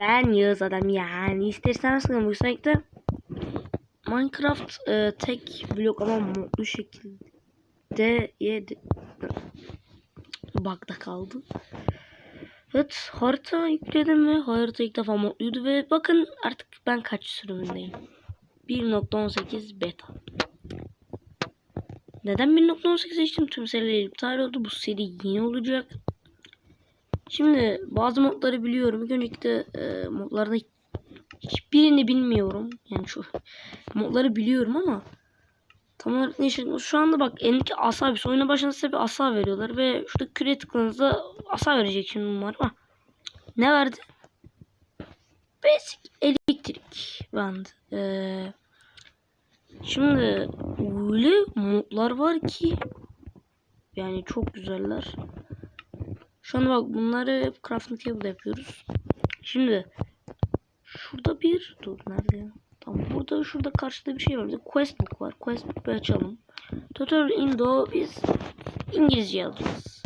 Ben Yağız adam yani istersen bu sayıda Minecraft e, tek blok ama modlu şekilde yedi. Bug'da kaldı. Evet harita yükledim ve harita ilk defa modluydu ve bakın artık ben kaç sürümündeyim. 1.18 beta. Neden 1.18 seçtim? Tüm seriler iptal oldu. Bu seri yeni olacak. Şimdi bazı modları biliyorum. İlk öncelikle e, modlarda hiçbirini bilmiyorum. Yani şu modları biliyorum ama tam olarak ne işe Şu anda bak elindeki asa bir oyuna başında size bir asa veriyorlar ve şurada küre tıkladığınızda asa verecek şimdi umarım. Ha. Ne verdi? Basic elektrik band. Ee, şimdi öyle modlar var ki yani çok güzeller. Şu anda bak bunları crafting table yapıyoruz. Şimdi şurada bir dur nerede ya? Tamam burada şurada karşıda bir şey var. Bir quest book var. Quest book'u açalım. Tutorial Indo biz İngilizce yazacağız.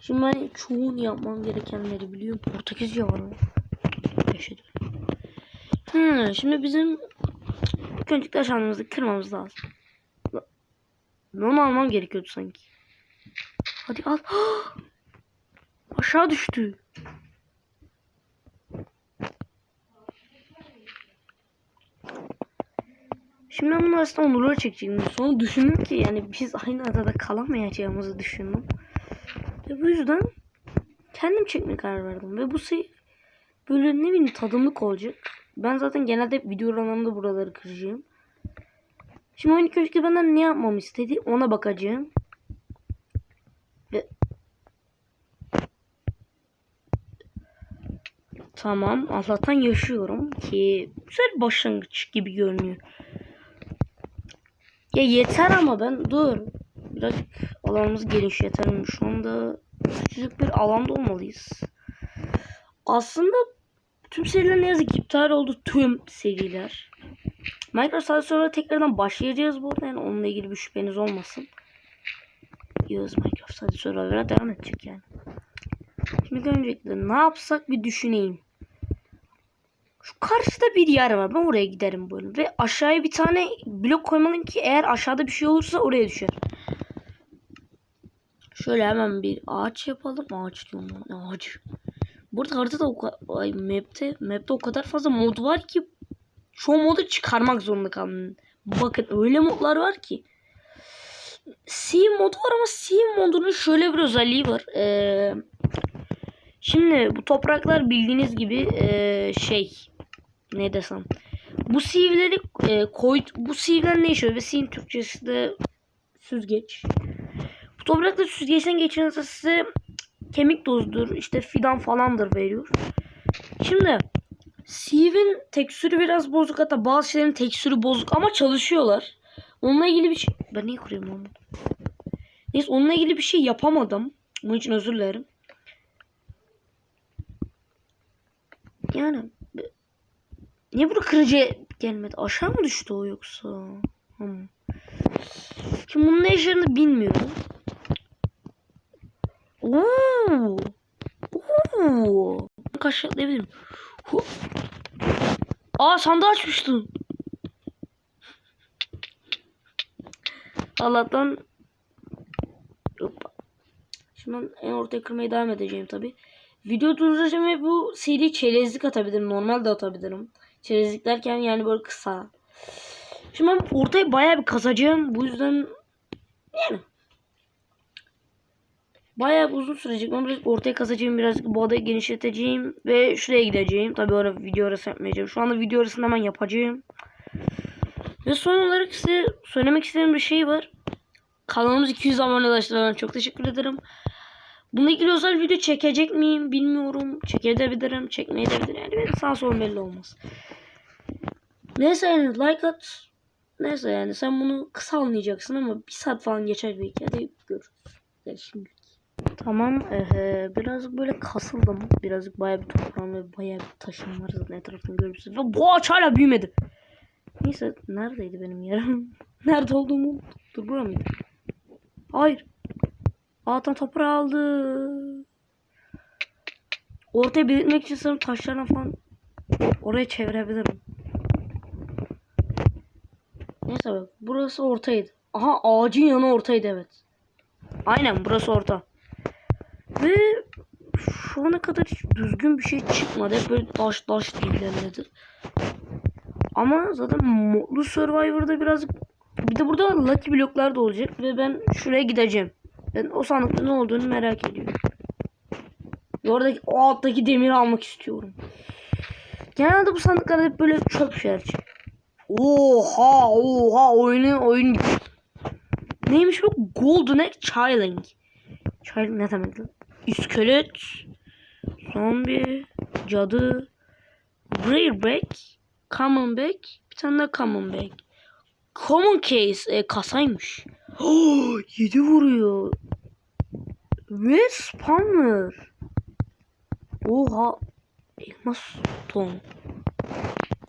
Şimdi ben çoğunu yapmam gerekenleri biliyorum. Portekizce var? Yaşadım. Hmm, şimdi bizim ilk önce taşandığımızı kırmamız lazım. Onu almam gerekiyordu sanki. Hadi al. Aşağı düştü. Şimdi ben bunu aslında onurları çekeceğim. Sonra düşündüm ki yani biz aynı adada kalamayacağımızı düşündüm. Ve bu yüzden kendim çekmeye karar verdim. Ve bu şey böyle ne bileyim tadımlık olacak. Ben zaten genelde video anlamında buraları kıracağım. Şimdi oyun köşkü benden ne yapmamı istedi ona bakacağım. Tamam. Allah'tan yaşıyorum ki güzel başlangıç gibi görünüyor. Ya yeter ama ben dur. Biraz alanımız geniş yeter mi? Şu anda küçük bir alanda olmalıyız. Aslında tüm seriler ne yazık ki iptal oldu. Tüm seriler. Sadece sonra tekrardan başlayacağız bu arada. Yani onunla ilgili bir şüpheniz olmasın. Yağız Minecraft sadece Survivor'a devam edecek yani. Şimdi öncelikle ne yapsak bir düşüneyim. Şu karşıda bir yer var. Ben oraya giderim böyle. Ve aşağıya bir tane blok koymalıyım ki eğer aşağıda bir şey olursa oraya düşer. Şöyle hemen bir ağaç yapalım. Ağaç diyorum ben. Ağaç. Burada haritada o ay, map'te, map'te o kadar fazla mod var ki şu modu çıkarmak zorunda kaldım. Bakın öyle modlar var ki. Sea modu var ama Sea modunun şöyle bir özelliği var. Ee, şimdi bu topraklar bildiğiniz gibi ee, şey ne desem. Bu sivleri e, koy bu sivler ne işe ve sivin Türkçesi de süzgeç. Bu toprakta süzgeçten geçiyorsa size kemik tozudur, işte fidan falandır veriyor. Şimdi Siev'in tekstürü biraz bozuk hatta bazı şeylerin tekstürü bozuk ama çalışıyorlar. Onunla ilgili bir şey... Ben niye kuruyorum onu? Neyse onunla ilgili bir şey yapamadım. Bunun için özür dilerim. Yani Niye bunu kırıcı gelmedi? Aşağı mı düştü o yoksa? Hmm. Şimdi bunun ne işlerini bilmiyorum. Oo. Oo. Kaşıklayabilirim. Aa sandığı açmıştım. Allah'tan Hoppa. En ortaya kırmaya devam edeceğim tabi. Video durduracağım ve bu seri çerezlik atabilirim. Normal de atabilirim. Çerezlik derken yani böyle kısa. Şimdi ben ortaya bayağı bir kazacağım. Bu yüzden yani bayağı uzun sürecek. Ben biraz ortaya kazacağım. Birazcık bu adayı genişleteceğim. Ve şuraya gideceğim. Tabi orada video arası yapmayacağım. Şu anda video arasını hemen yapacağım. Ve son olarak size söylemek istediğim bir şey var. Kanalımız 200 abone ulaştı. Çok teşekkür ederim. Bununla ilgili özel video çekecek miyim bilmiyorum. Çekebilirim, çekmeyebilirim. Yani benim sağ sol belli olmaz. Neyse yani like at. Neyse yani sen bunu kısa anlayacaksın ama bir saat falan geçer belki. Hadi görürüz. Gel şimdi. Tamam ee, birazcık böyle kasıldım. Birazcık bayağı bir toprağım ve bayağı bir taşım var zaten etrafını görürsünüz. Ve bu ağaç hala büyümedi. Neyse neredeydi benim yerim? Nerede olduğumu Dur bura mıydı? Hayır. Altın toprağı aldı. Ortaya belirtmek için sanırım taşlarla falan oraya çevirebilirim. Neyse bak burası ortaydı. Aha ağacın yanı ortaydı evet. Aynen burası orta. Ve şu ana kadar hiç düzgün bir şey çıkmadı. Hep böyle taş taş ilerledi. Ama zaten modlu Survivor'da birazcık bir de burada Lucky bloklar da olacak ve ben şuraya gideceğim. Ben o sandıkta ne olduğunu merak ediyorum. Oradaki o alttaki demiri almak istiyorum. Genelde bu sandıklarda hep böyle çöp şeyler. Oha oha oyunu oyun. Neymiş bu? Golden Egg Chilling. Chilling ne demek lan? İskelet. Zombi. Cadı. Rare Back. Common Back. Bir tane daha Common Back. Common Case. E, kasaymış. Oh, 7 vuruyor. Ve spawner. Oha. Elmas ton.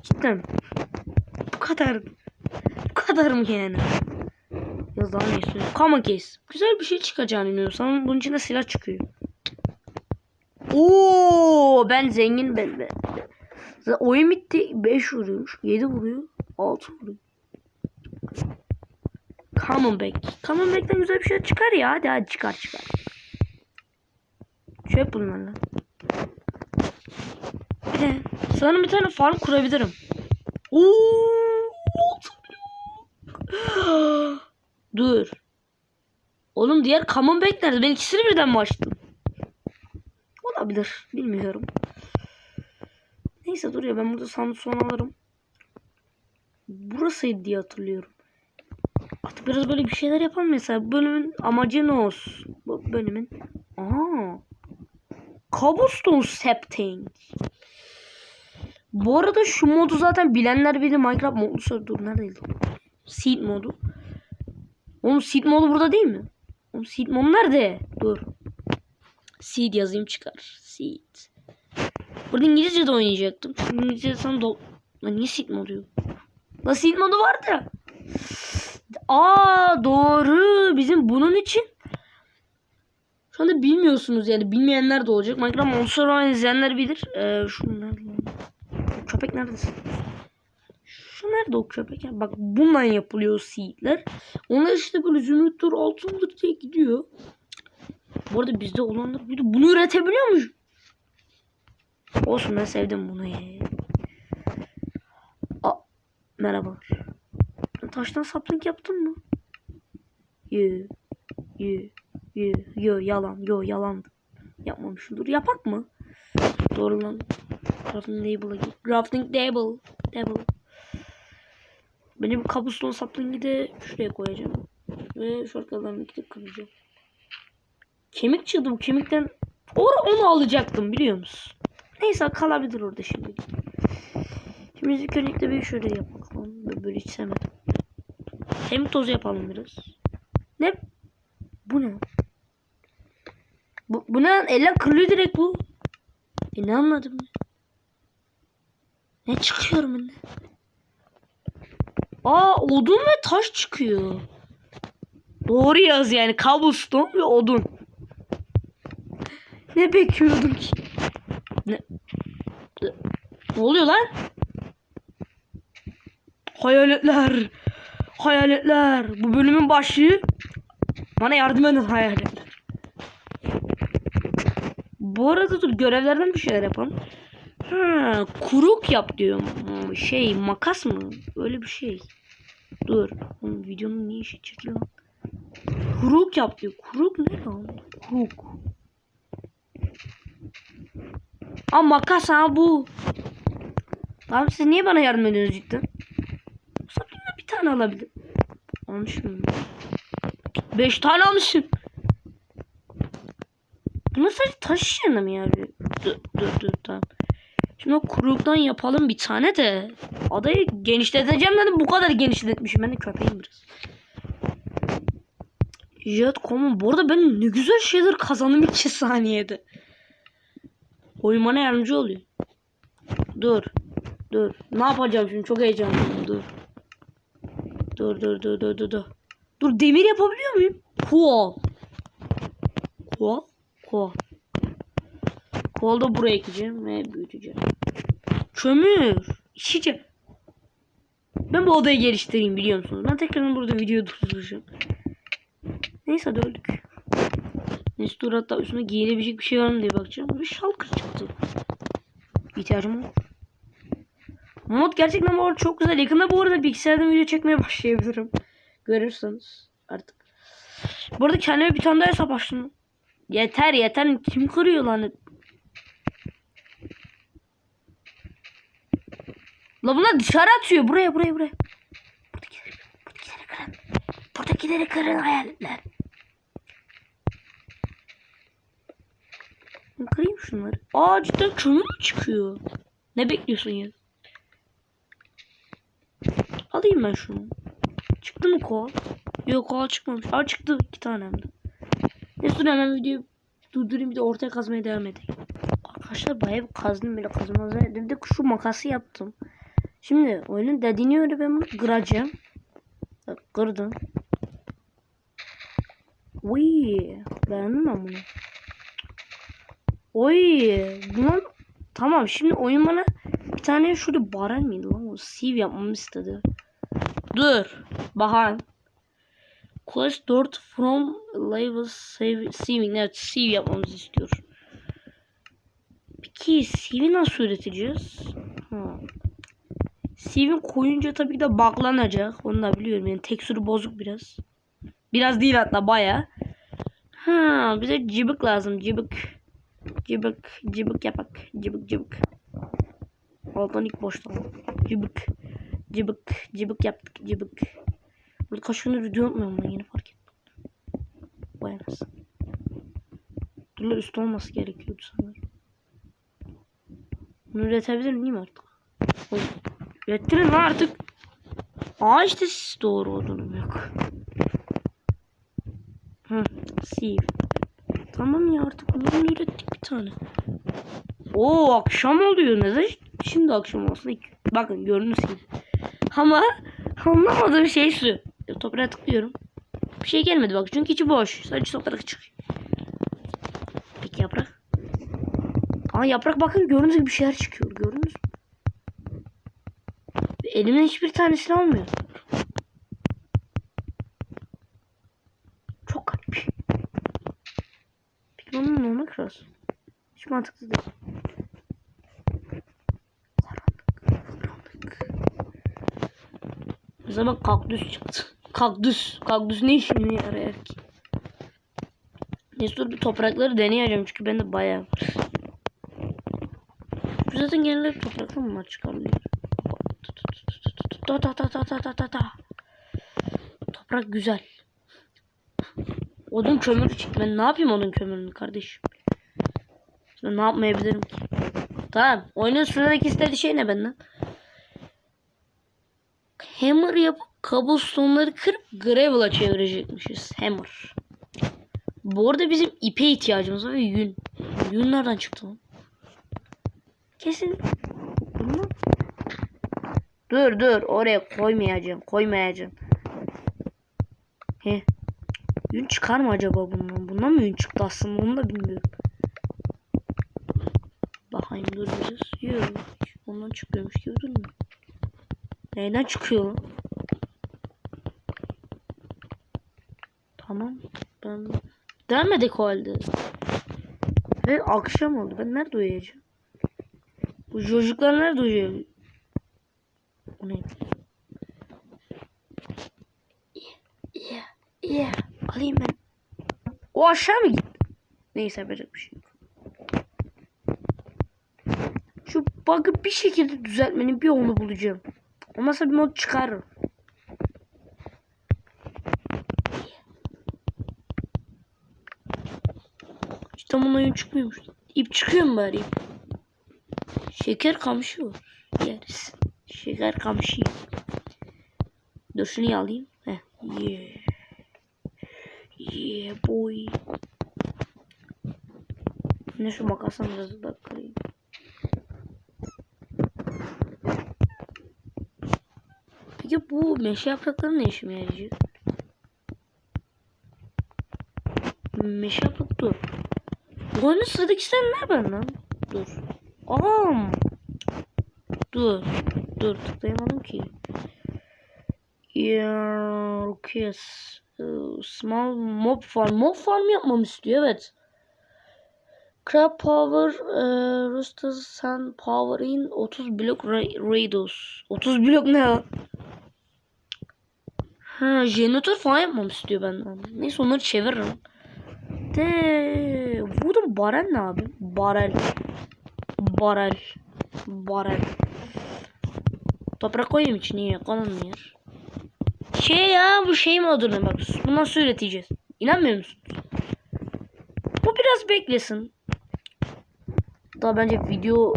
Cidden. Bu kadar. Bu kadar mı yani? Ya daha ne? Common case. Güzel bir şey çıkacağını inanıyorsam bunun içinde silah çıkıyor. Oo, ben zengin ben. ben. Oyun bitti. 5 vuruyormuş. 7 vuruyor. 6 vuruyor. Common back. Common back'ten güzel bir şey çıkar ya. Hadi hadi çıkar çıkar. Çöp bunlar lan. Bir de sanırım bir tane farm kurabilirim. Oo. Dur. Oğlum diğer common back nerede? Ben ikisini birden mi açtım? Olabilir. Bilmiyorum. Neyse dur ya ben burada sandık son alırım. Burasıydı diye hatırlıyorum. Biraz böyle bir şeyler yapalım mesela. Bölümün amacı ne olsun? Bu bölümün. Aa. Cobblestone Sapting. Bu arada şu modu zaten bilenler bilir. Minecraft modu söyledi. Dur neredeydi? Seed modu. Oğlum seed modu burada değil mi? Oğlum seed modu nerede? Dur. Seed yazayım çıkar. Seed. Burada İngilizce de oynayacaktım. Çünkü İngilizce sana do... Niye seed modu yok? Lan seed modu vardı. Aa doğru. Bizim bunun için şu anda bilmiyorsunuz yani bilmeyenler de olacak. Minecraft Monster Run izleyenler bilir. Ee, şu nerede köpek neredesin? Şu nerede o köpek? ya? Bak bundan yapılıyor seedler. Onlar işte böyle zümrüttür, altındır diye gidiyor. Bu arada bizde olanlar bir de bunu üretebiliyormuş. Olsun ben sevdim bunu. Aa, merhabalar. Taştan sapling yaptın mı? Yoo. Yoo. Yo, yo yalan. Yo yalan. Yapmamışım. Dur yapak mı? Doğru lan. Crafting table'a. Crafting table. Table. Benim kabuston sapling'i de şuraya koyacağım. Ve şu arkadan gidip kıracağım. Kemik çıktı bu kemikten. Or onu alacaktım biliyor musun? Neyse kalabilir orada şimdi. Şimdi ilk öncelikle bir şöyle yapalım. Böyle hiç sevmedim. Hem tozu yapalım biraz. Ne? Bu ne? Bu, bu ne? Eller kırılıyor direkt bu. E ne anladım? Ne çıkıyor bende? Aa odun ve taş çıkıyor. Doğru yaz yani. Cobblestone ve odun. Ne bekliyordum ki? Ne? Ne oluyor lan? Hayaletler. Hayaletler. Bu bölümün başlığı. Bana yardım edin hayaletler. Bu arada dur görevlerden bir şeyler yapalım. Ha, kuruk yap diyor. Hmm, Şey makas mı? Öyle bir şey. Dur. Oğlum, videonun niye işi çekiliyor? lan? Kuruk yap diyor. Kuruk ne lan? Kuruk. Aa makas ha bu. Tamam siz niye bana yardım ediyorsunuz cidden? Tane alabilir. Almışım. Beş tane almışım. Bunlar sadece taş işlerinde mi ya? Dur dur dur tamam. Şimdi o kuruluktan yapalım bir tane de. Adayı genişleteceğim dedim bu kadar genişletmişim. Ben de köpeğim biraz. Jet Common. Bu arada ben ne güzel şeyler kazandım 2 saniyede. Oyun yardımcı oluyor. Dur. Dur. Ne yapacağım şimdi? Çok heyecanlıyım. Dur. Dur dur dur dur dur dur. Dur demir yapabiliyor muyum? Cool. Cool. Cool. Kolu da buraya ekeceğim ve büyüteceğim. Kömür. İşeceğim. Ben bu odayı geliştireyim biliyor musunuz? Ben tekrar burada video durduracağım. Neyse hadi öldük. Neyse dur hatta üstüme giyilebilecek bir şey var mı diye bakacağım. Bir şalkır çıktı. İhtiyacım var. Mod gerçekten bu arada çok güzel. Yakında bu arada bilgisayardan video çekmeye başlayabilirim. Görürsünüz artık. Bu arada kendime bir tane daha hesap açtım. Yeter yeter. Kim kırıyor lan? La bunlar dışarı atıyor. Buraya buraya buraya. Buradakileri, buradakileri kırın. Buradakileri kırın hayaletler. Kırayım şunları. Aa cidden kömür mü çıkıyor? Ne bekliyorsun ya? Alayım ben şunu. Çıktı mı kol? Yok kol çıkmamış. Aa çıktı iki tane hem de. Neyse hemen videoyu durdurayım bir de ortaya kazmaya devam edeyim. Arkadaşlar bayağı bir kazdım böyle kazmaz. Bir de şu makası yaptım. Şimdi oyunun dediğini öyle ben bunu kıracağım. Bak kırdım. Uy, beğendim ben bunu. Oy, bunun tamam şimdi oyun bana bir tane şurada baran mıydı lan o sieve yapmamı istedi. Dur, Bahan. Class 4 from level sieving. Evet, sieve yapmamızı istiyor. Peki sieve nasıl üreteceğiz? Ha. Sieve'in koyunca tabii ki de baklanacak. Onu da biliyorum. Yani tekstürü bozuk biraz. Biraz değil hatta baya. Ha, bize cıbık lazım. Cıbık. Cıbık. Cıbık yapak. Cıbık cıbık. İlk boştan. Cıbık. Cıbık. Cıbık yaptık. Cıbık. Burada kaç gündür video atmıyorum ben yeni fark ettim. Vay anasını. Dur la üstü olması gerekiyordu sanırım. Bunu üretebilir miyim artık? Oy. Ürettirin lan artık. Aa işte siz doğru olduğunu yok. Hı, sieve. Tamam ya artık bunu ürettik bir tane. Oo akşam oluyor neden? Şimdi akşam olsun. Bakın gördünüz gibi. Ama anlamadığım şey şu. Toprağa tıklıyorum. Bir şey gelmedi bak çünkü içi boş. Sadece toprak çıkıyor. Peki yaprak. Aa yaprak bakın gördüğünüz gibi bir şeyler çıkıyor. Gördünüz mü? Elimin hiçbir tanesini almıyor. Çok garip. Peki onun normal kırası. Hiç mantıklı değil. Bize bak kaktüs çıktı. Kaktüs. Kaktüs ne işine yarar ki? Neyse bir toprakları deneyeceğim çünkü bende bayağı var. Bu zaten genelde topraktan mı çıkarılıyor? Ta ta ta ta ta ta ta ta. Toprak güzel. Odun kömürü çıktı. Ben ne yapayım odun kömürünü kardeşim? Ben ne yapmayabilirim ki? Tamam. Oyunun sıradaki istediği şey ne benden? Hammer yapıp cobblestone'ları kırıp gravel'a çevirecekmişiz. Hammer. Bu arada bizim ipe ihtiyacımız var ve yün. Yün nereden çıktı lan? Kesin. Bunlar Dur dur oraya koymayacağım. Koymayacağım. He. Yün çıkar mı acaba bundan? Bundan mı yün çıktı aslında onu da bilmiyorum. Bakayım biraz. Yok. Ondan çıkıyormuş gibi durmuyor. Neyden çıkıyor? Tamam. Ben Demedik o halde. Ve akşam oldu. Ben nerede uyuyacağım? Bu çocuklar nerede uyuyor? O ne? Yeah, yeah. Alayım ben. O aşağı mı gitti? Neyse yapacak bir şey yok. Şu bug'ı bir şekilde düzeltmenin bir yolunu bulacağım. Olmazsa bir mod çıkarırım. İşte bunun oyun çıkmıyormuş. İp çıkıyor mu bari? Şeker kamışı var. Yeriz. Şeker kamışı. Dur şunu alayım. Heh. Yeah. Yeah boy. Ne şu makasla biraz da kırayım. Peki bu meşe yaprakları ne işime yarayacak? Meşe yaprak dur. Oyunun sıradaki sen ne ben lan? Dur. Anam. Dur. Dur tıklayamadım ki. Yes. Small mob farm. Mob farm yapmamı istiyor evet. Crab power, e, Roosters Sun power in 30 blok ra- radius. 30 blok ne ya? Ha, jeneratör falan yapmamı istiyor benden. Neyse onları çeviririm. De Wooden barel ne abi? Barel. Barel. Barel. Toprak koyayım içine ya. Kananmıyor. Şey ya bu şey modunu bak. Bunu nasıl üreteceğiz? İnanmıyor musunuz? Bu biraz beklesin. Daha bence video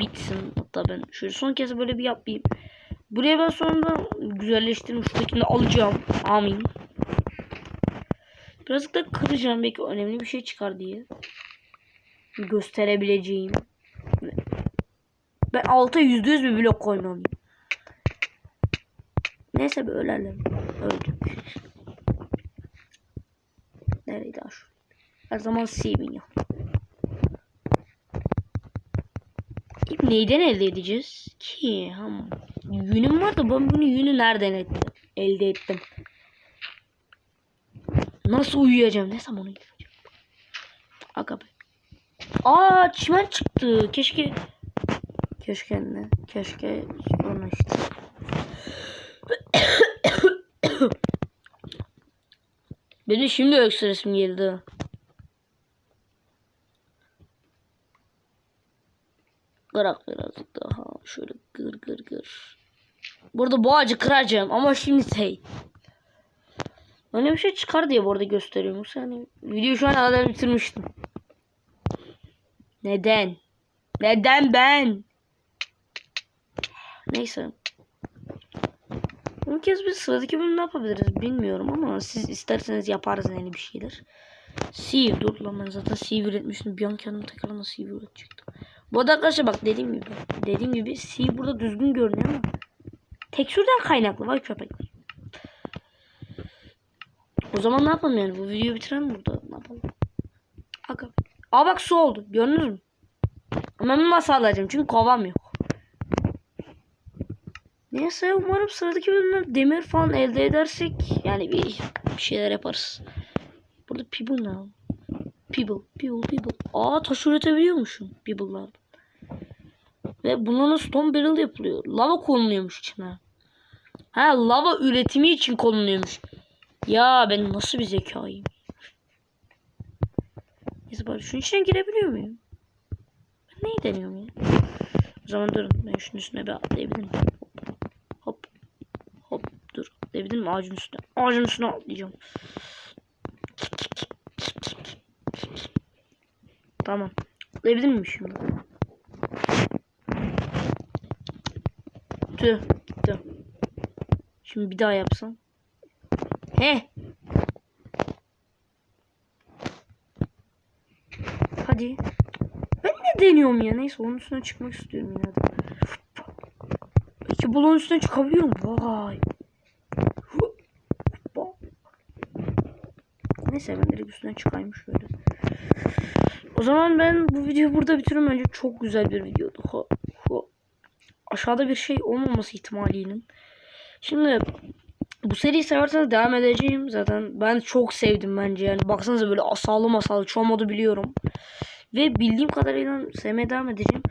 bitsin. Hatta ben şöyle son kez böyle bir yapayım. Buraya ben sonra güzelleştirdim. Şuradakini alacağım. Amin. Birazcık da kıracağım. Belki önemli bir şey çıkar diye. Gösterebileceğim. Ben alta yüzde yüz bir blok koymalıyım. Neyse bir ölelim. Öldük. Nereydi aş? Her zaman saving ya. İp neyden elde edeceğiz ki? Ham. Yünüm var da ben bunu yünü nereden ettim? Elde ettim. Nasıl uyuyacağım? Ne zaman uyuyacağım? Aga be. Aa çimen çıktı. Keşke keşke ne? Keşke sonra işte. Benim şimdi öksüresim geldi. Kırak birazcık daha. Şöyle gır gır gır. Burada bu ağacı kıracağım ama şimdi şey. Öyle bir şey çıkar diye bu arada gösteriyorum. Yani video şu an kadar bitirmiştim. Neden? Neden ben? Neyse. Bu kez biz sıradaki bölüm ne yapabiliriz bilmiyorum ama siz isterseniz yaparız yani bir şeyler. Sieve dur lan ben zaten sieve üretmiştim. Bir an kendim tekrardan sieve. Bu arada arkadaşlar bak dediğim gibi. Dediğim gibi sieve burada düzgün görünüyor ama tekstürden kaynaklı vay köpek. O zaman ne yapalım yani bu videoyu bitirelim burada ne yapalım. Aga. Aa bak su oldu gördünüz mü? Ama ben nasıl alacağım çünkü kovam yok. Neyse umarım sıradaki bölümler demir falan elde edersek yani bir, bir şeyler yaparız. Burada people abi? People, people, people. Aa taş üretebiliyormuşum people'lar. Ve bunların stone barrel yapılıyor. Lava konuluyormuş içine. Ha lava üretimi için konuluyormuş. Ya ben nasıl bir zekayım. Neyse bari şunun içine girebiliyor muyum? Ben neyi deniyorum ya? O zaman durun ben şunun üstüne bir atlayabilir miyim? Hop. Hop dur. Atlayabilir miyim ağacın üstüne? Ağacın üstüne atlayacağım. Tamam. Atlayabilir miyim şimdi? Tüh. Tüh. Şimdi bir daha yapsam. He. Hadi. Ben ne deniyorum ya? Neyse onun üstüne çıkmak istiyorum yine de. İki bloğun üstüne çıkabiliyorum. Vay. Neyse ben direkt üstüne çıkayım şöyle. O zaman ben bu videoyu burada bitiriyorum. Bence çok güzel bir videodu. Aşağıda bir şey olmaması ihtimalinin. Şimdi bu seriyi severseniz devam edeceğim. Zaten ben çok sevdim bence. Yani baksanıza böyle asallı masallı çoğu modu biliyorum. Ve bildiğim kadarıyla sevmeye devam edeceğim.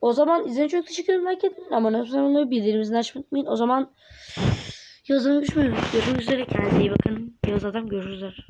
O zaman izlediğiniz çok teşekkür ederim. Like edin. Ama ne zaman bildirimizden açmayı unutmayın. O zaman yazın görüşmek üzere. Kendinize iyi bakın. Yaz adam görüşürüz.